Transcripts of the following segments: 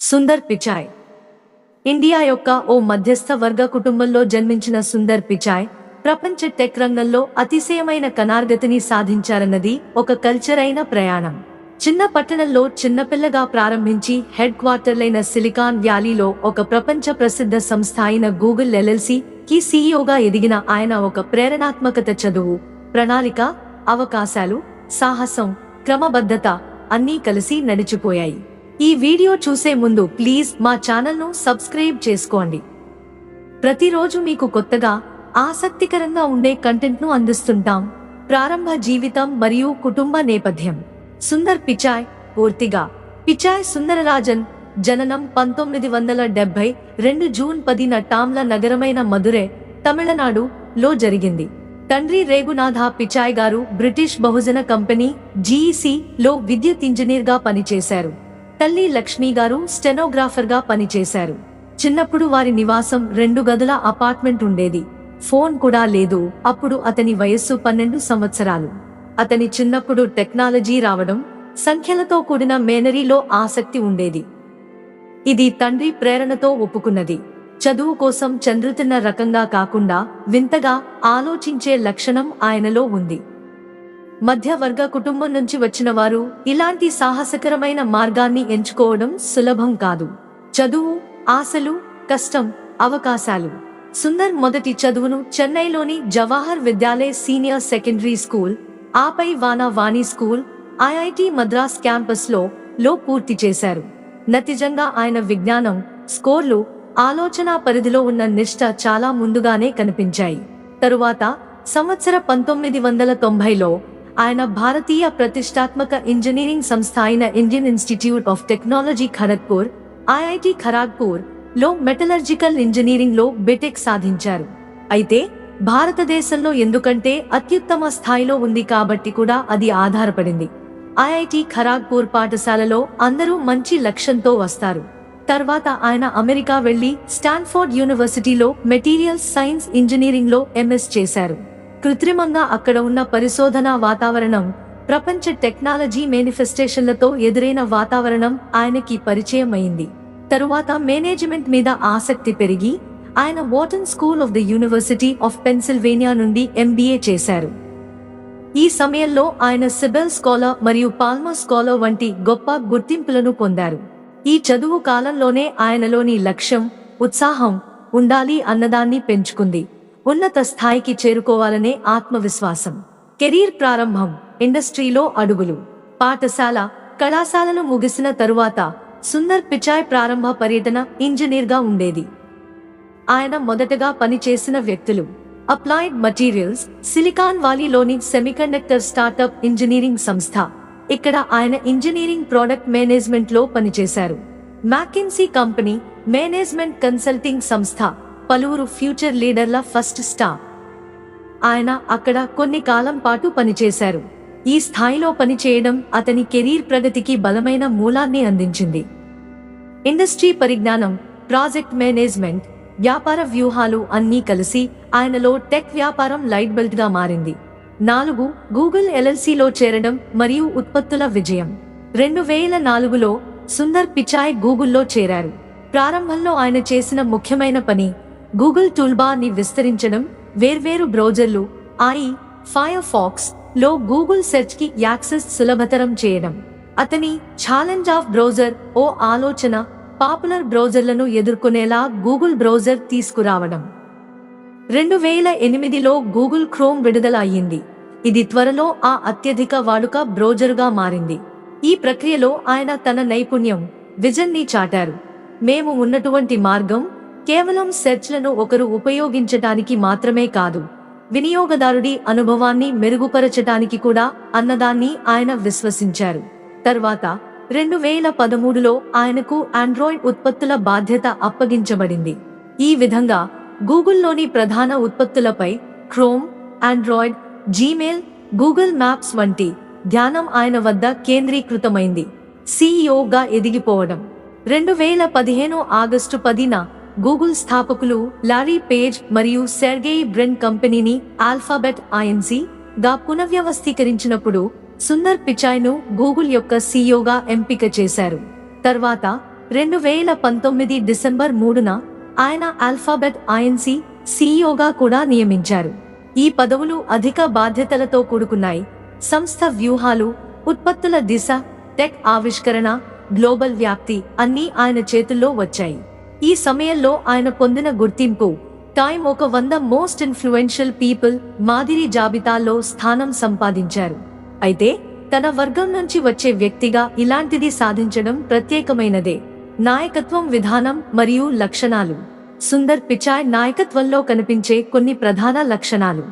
Sundar Pichai. India యొక్క ఓ మధ్యస్థ వర్గ కుటుంబంలో జన్మించిన సుందర్ పిచాయ్ ప్రపంచ టెక్ రంగంలో అతిశయమైన కనార్గతిని సాధించారన్నది ఒక కల్చర్ అయిన ప్రయాణం. చిన్న పట్టణంలో చిన్నపిల్లగా ప్రారంభించి హెడ్ క్వార్టర్లైన సిలికాన్ వ్యాలీలో ఒక ప్రపంచ ప్రసిద్ధ సంస్థ అయిన గూగుల్ ఎల్ఎల్సి కి సీఈఓగా ఎదిగిన ఆయన ఒక ప్రేరణాత్మకత చదువు ప్రణాళిక అవకాశాలు సాహసం క్రమబద్ధత అన్నీ కలిసి నడిచిపోయాయి. ఈ వీడియో చూసే ముందు ప్లీజ్ మా ఛానల్ను సబ్స్క్రైబ్ చేసుకోండి. ప్రతిరోజు మీకు కొత్తగా ఆసక్తికరంగా ఉండే కంటెంట్ను అందిస్తుంటాం. ప్రారంభ జీవితం మరియు కుటుంబ నేపథ్యం. సుందర్ పిచాయ్ పూర్తిగా. పిచాయ్ సుందరరాజన్ జననం పంతొమ్మిది వందల డెబ్బై రెండు జూన్ పదిన టామ్ల నగరమైన మధురే తమిళనాడు లో జరిగింది. తండ్రి రేగునాథ పిచాయ్ గారు బ్రిటిష్ బహుజన కంపెనీ జీఈసీ లో విద్యుత్ ఇంజనీర్గా పనిచేశారు. తల్లి లక్ష్మి గారు స్టెనోగ్రాఫర్గా పనిచేశారు. చిన్నప్పుడు వారి నివాసం రెండు గదుల అపార్ట్మెంట్ ఉండేది. ఫోన్ కూడా లేదు. అప్పుడు అతని వయస్సు పన్నెండు సంవత్సరాలు. అతని చిన్నప్పుడు టెక్నాలజీ రావడం సంఖ్యలతో కూడిన మేనరీలో ఆసక్తి ఉండేది. ఇది తండ్రి ప్రేరణతో ఒప్పుకున్నది. చదువు కోసం చంద్రుతున్న రకంగా కాకుండా వింతగా ఆలోచించే లక్షణం ఆయనలో ఉంది. మధ్యవర్గ కుటుంబం నుంచి వచ్చిన వారు ఇలాంటి సాహసకరమైన మార్గాన్ని ఎంచుకోవడం సులభం కాదు. చదువు ఆశలు కష్టం అవకాశాలు. సుందర్ మొదటి చదువును చెన్నైలోని Jawahar Vidyalaya senior secondary school ఆపై వానా వాణి స్కూల్ ఐఐటి మద్రాస్ క్యాంపస్లో లో పూర్తి చేశారు. నతిజంగా ఆయన విజ్ఞానం స్కోర్లు ఆలోచన పరిధిలో ఉన్న నిష్ట చాలా ముందుగానే కనిపించాయి. తరువాత సంవత్సర పంతొమ్మిది వందల తొంభైలో ఆయన భారతీయ ప్రతిష్టాత్మక ఇంజనీరింగ్ సంస్థ అయిన Indian Institute of Technology Kharagpur IIT ఖరాగ్పూర్లో metallurgical ఇంజనీరింగ్లో బీటెక్ సాధించారు. అయితే భారతదేశంలో ఎందుకంటే అత్యుత్తమ స్థాయిలో ఉంది కాబట్టి కూడా అది ఆధారపడింది. ఐఐటి ఖరాగ్పూర్ పాఠశాలలో అందరూ మంచి లక్ష్యంతో వస్తారు. తర్వాత ఆయన అమెరికా వెళ్ళి స్టాన్ఫోర్డ్ యూనివర్సిటీలో మెటీరియల్స్ సైన్స్ ఇంజనీరింగ్లో ఎంఎస్ చేశారు. కృత్రిమంగా అక్కడ ఉన్న పరిశోధనా వాతావరణం ప్రపంచ టెక్నాలజీ మేనిఫెస్టేషన్లతో ఎదురైన వాతావరణం ఆయనకి పరిచయం అయింది తరువాత మేనేజ్మెంట్ మీద ఆసక్తి పెరిగి ఆయన Wharton school of the university of Pennsylvania నుండి ఎంబీఏ చేశారు. ఈ సమయంలో ఆయన సిబెల్ స్కాలర్ మరియు పాల్మర్ స్కాలర్ వంటి గొప్ప గుర్తింపులను పొందారు. ఈ చదువు కాలంలోనే ఆయనలోని లక్ష్యం ఉత్సాహం ఉండాలి అన్నదాన్ని పెంచుకుంది. ఉన్నత స్థాయికి చేరుకోవాలనే ఆత్మవిశ్వాసం. కెరీర్ ప్రారంభం ఇండస్ట్రీలో అడుగులు. పాఠశాల కళాశాలను ముగిసిన తరువాత సుందర్ పిచాయ్ ప్రారంభ పర్యటన ఇంజనీర్గా ఉండేది. ఆయన మొదటగా పనిచేసిన వ్యక్తులు అప్లైడ్ మటీరియల్స్ సిలికాన్ వాలీలోని సెమీకండక్టర్ స్టార్టప్ ఇంజనీరింగ్ సంస్థ. ఇక్కడ ఆయన ఇంజనీరింగ్ ప్రోడక్ట్ మేనేజ్మెంట్లో పనిచేశారు. మ్యాకిన్సీ కంపెనీ మేనేజ్మెంట్ కన్సల్టింగ్ సంస్థ. పలువురు ఫ్యూచర్ లీడర్ల ఫస్ట్ స్టార్ ఆయన అక్కడ కొన్ని కాలం పాటు పనిచేశారు. ఈ స్థాయిలో పనిచేయడం అతని కెరీర్ ప్రగతికి బలమైన మూలాన్ని అందించింది. ఇండస్ట్రీ పరిజ్ఞానం ప్రాజెక్ట్ మేనేజ్మెంట్ వ్యాపార వ్యూహాలు అన్నీ కలిసి ఆయనలో టెక్ వ్యాపారం లైట్ బెల్ట్గా మారింది. నాలుగు గూగుల్ ఎల్ఎల్సిలో చేరడం మరియు ఉత్పత్తుల విజయం. రెండు వేల నాలుగులో సుందర్ పిచాయ్ గూగుల్లో చేరారు. ప్రారంభంలో ఆయన చేసిన ముఖ్యమైన పని గూగుల్ టూల్బార్ని విస్తరించడం వేర్వేరు బ్రౌజర్లు ఐ ఫైర్ ఫాక్స్లో గూగుల్ సెర్చ్కి యాక్సెస్ సులభతరం చేయడం. అతని ఛాలెంజ్ ఆఫ్ బ్రౌజర్ ఓ ఆలోచన పాపులర్ బ్రౌజర్లను ఎదుర్కొనేలా గూగుల్ బ్రౌజర్ తీసుకురావడం. రెండు వేల ఎనిమిదిలో గూగుల్ క్రోమ్ విడుదల అయ్యింది ఇది త్వరలో ఆ అత్యధిక వాడుక బ్రౌజరుగా మారింది. ఈ ప్రక్రియలో ఆయన తన నైపుణ్యం విజన్ని చాటారు. మేము ఉన్నటువంటి మార్గం కేవలం సెర్చ్లను ఒకరు ఉపయోగించటానికి మాత్రమే కాదు వినియోగదారుడి అనుభవాన్ని మెరుగుపరచటానికి కూడా అన్నదాన్ని ఆయన విశ్వసించారు. తర్వాత రెండు వేల పదమూడులో ఆయనకు ఆండ్రాయిడ్ ఉత్పత్తుల బాధ్యత అప్పగించబడింది. ఈ విధంగా గూగుల్లోని ప్రధాన ఉత్పత్తులపై Chrome Android Gmail Google Maps వంటి ధ్యానం ఆయన వద్ద కేంద్రీకృతమైంది. సీఈఓగా ఎదిగిపోవడం. రెండు వేల పదిహేను ఆగస్టు పదిన గూగుల్ స్థాపకులు లారీ పేజ్ మరియు సెర్గేయ్ బ్రెన్ కంపెనీని ఆల్ఫాబెట్ ఐఎన్సీ గా పునర్వ్యవస్థీకరించినప్పుడు సుందర్ పిచాయ్ను గూగుల్ యొక్క సీఈఓగా ఎంపిక చేశారు. తర్వాత రెండు వేల పంతొమ్మిది డిసెంబర్ మూడున ఆయన ఆల్ఫాబెట్ ఐఎన్సి సీఈఓగా కూడా నియమించారు. ఈ పదవులు అధిక బాధ్యతలతో కూడుకున్నాయి. సంస్థ వ్యూహాలు ఉత్పత్తుల దిశ టెక్ ఆవిష్కరణ గ్లోబల్ వ్యాప్తి అన్నీ ఆయన చేతుల్లో వచ్చాయి. ఈ సమయంలో ఆయన పొందిన గుర్తింపు. టైమ్ ఒక వంద మోస్ట్ ఇన్ఫ్లుయెన్షియల్ పీపుల్ మాదిరి జాబితాలో స్థానం సంపాదించారు. అయితే తన వర్గం నుంచి వచ్చే వ్యక్తిగా ఇలాంటిది సాధించడం ప్రత్యేకమైనదే. నాయకత్వం విధానం మరియు లక్షణాలు. సుందర్ పిచాయ్ నాయకత్వంలో కనిపించే కొన్ని ప్రధాన లక్షణాలు.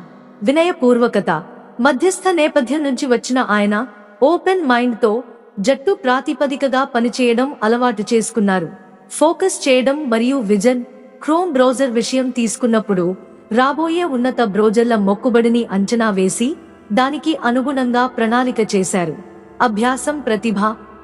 వినయపూర్వకత. మధ్యస్థ నేపథ్యం నుంచి వచ్చిన ఆయన ఓపెన్ మైండ్తో జట్టు ప్రాతిపదికగా పనిచేయడం అలవాటు చేసుకున్నారు. ఫోకస్ చేయడం మరియు విజన్ క్రోమ్ బ్రౌజర్ విషయం తీసుకున్నప్పుడు రాబోయే ఉన్నత బ్రౌజర్ల మొక్కుబడిని అంచనా వేసి దానికి అనుగుణంగా ప్రణాళిక చేశారు. అభ్యాసం ప్రతిభ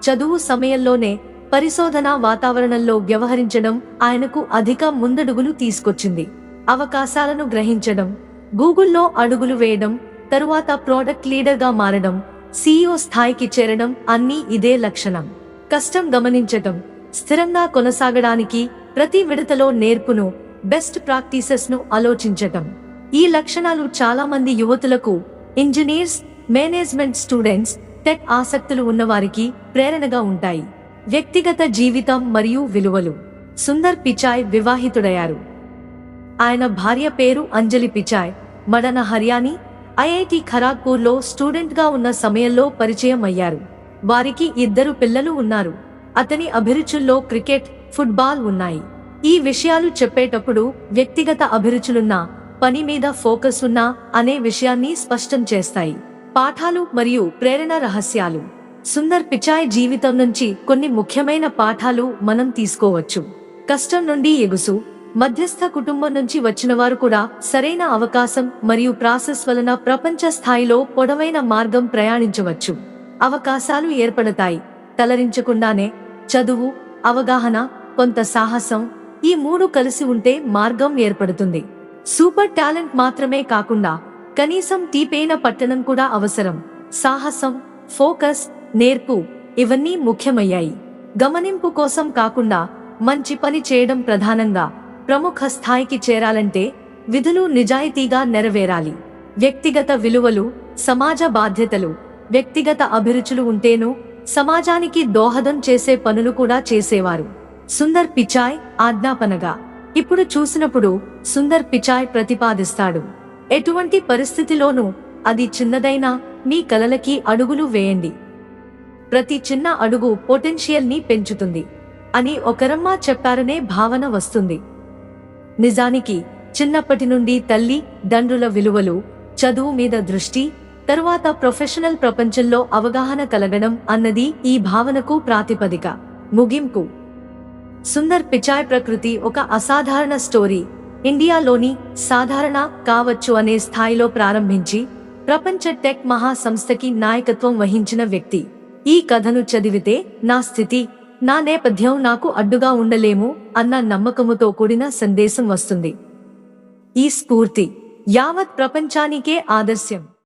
చదువు సమయంలోనే పరిశోధన వాతావరణంలో వ్యవహరించడం ఆయనకు అధిక ముందడుగులు తీసుకొచ్చింది. అవకాశాలను గ్రహించడం గూగుల్లో అడుగులు వేయడం తరువాత ప్రోడక్ట్ లీడర్గా మారడం సీఈఓ స్థాయికి చేరడం అన్నీ ఇదే లక్షణం. కష్టం గమనించటం స్థిరంగా కొనసాగడానికి ప్రతి విడతలో నేర్పును బెస్ట్ ప్రాక్టీసెస్ను ఆలోచించటం. ఈ లక్షణాలు చాలా మంది యువతులకు ఇంజనీర్స్ మేనేజ్మెంట్ స్టూడెంట్స్ టెక్ ఆసక్తులు ఉన్నవారికి ప్రేరణగా ఉంటాయి. వ్యక్తిగత జీవితం మరియు విలువలు. సుందర్ పిచాయ్ వివాహితుడయ్యారు. ఆయన భార్య పేరు అంజలి పిచాయ్ మడన హర్యానీ ఐఐటి ఖరాగ్పూర్లో స్టూడెంట్గా ఉన్న సమయంలో పరిచయం అయ్యారు వారికి ఇద్దరు పిల్లలు ఉన్నారు. అతని అభిరుచుల్లో క్రికెట్ ఫుట్బాల్ ఉన్నాయి. ఈ విషయాలు చెప్పేటప్పుడు వ్యక్తిగత అభిరుచులున్నా పని మీద ఫోకస్ ఉన్నా అనే విషయాన్ని స్పష్టం చేస్తాయి. పాఠాలు మరియు ప్రేరణ రహస్యాలు. సుందర్ పిచాయ్ జీవితం నుంచి కొన్ని ముఖ్యమైన పాఠాలు మనం తీసుకోవచ్చు. కష్టం నుండి ఎగుసు. మధ్యస్థ కుటుంబం నుంచి వచ్చిన వారు కూడా సరైన అవకాశం మరియు ప్రాసెస్ వలన ప్రపంచ స్థాయిలో పొడవైన మార్గం ప్రయాణించవచ్చు. అవకాశాలు ఏర్పడతాయి. తలరించకుండానే చదువు అవగాహన కొంత సాహసం ఈ మూడు కలిసి ఉంటే మార్గం ఏర్పడుతుంది. సూపర్ టాలెంట్ మాత్రమే కాకుండా కనీసం తీపైన పట్టణం కూడా అవసరం. సాహసం ఫోకస్ నేర్పు ఇవన్నీ ముఖ్యమయ్యాయి. గమనింపు కోసం కాకుండా మంచి పని చేయడం ప్రధానంగా ప్రముఖ స్థాయికి చేరాలంటే విధులు నిజాయితీగా నెరవేరాలి. వ్యక్తిగత విలువలు సమాజ బాధ్యతలు వ్యక్తిగత అభిరుచులు ఉంటేను సమాజానికి దోహదం చేసే పనులు కూడా చేసేవారు. సుందర్ పిచాయ్ ఆజ్ఞాపనగా ఇప్పుడు చూసినప్పుడు సుందర్ పిచాయ్ ప్రతిపాదిస్తాడు. ఎటువంటి పరిస్థితిలోనూ అది చిన్నదైనా మీ కలలకి అడుగులు వేయండి. ప్రతి చిన్న అడుగు పొటెన్షియల్ని పెంచుతుంది అని ఒకరమ్మ చెప్పారనే భావన వస్తుంది. నిజానికి చిన్నప్పటి నుండి తల్లి దండ్రుల విలువలు చదువు మీద దృష్టి తరువాత ప్రొఫెషనల్ ప్రపంచంలో అవగాహన కలగడం అన్నది ఈ భావనకు ప్రాతిపదిక. ముగింపు. సుందర్ పిచాయ్ ప్రకృతి ఒక అసాధారణ స్టోరీ. ఇండియాలోని సాధారణ కావచ్చు అనే స్థాయిలో ప్రారంభించి ప్రపంచ టెక్ మహా సంస్థకి నాయకత్వం వహించిన వ్యక్తి. ఈ కథను చదివితే నా స్థితి నా నేపథ్యం నాకు అడ్డుగా ఉండలేము అన్న నమ్మకముతో కూడిన సందేశం వస్తుంది. ఈ స్ఫూర్తి. యావత్ ప్రపంచానికే ఆదర్శం.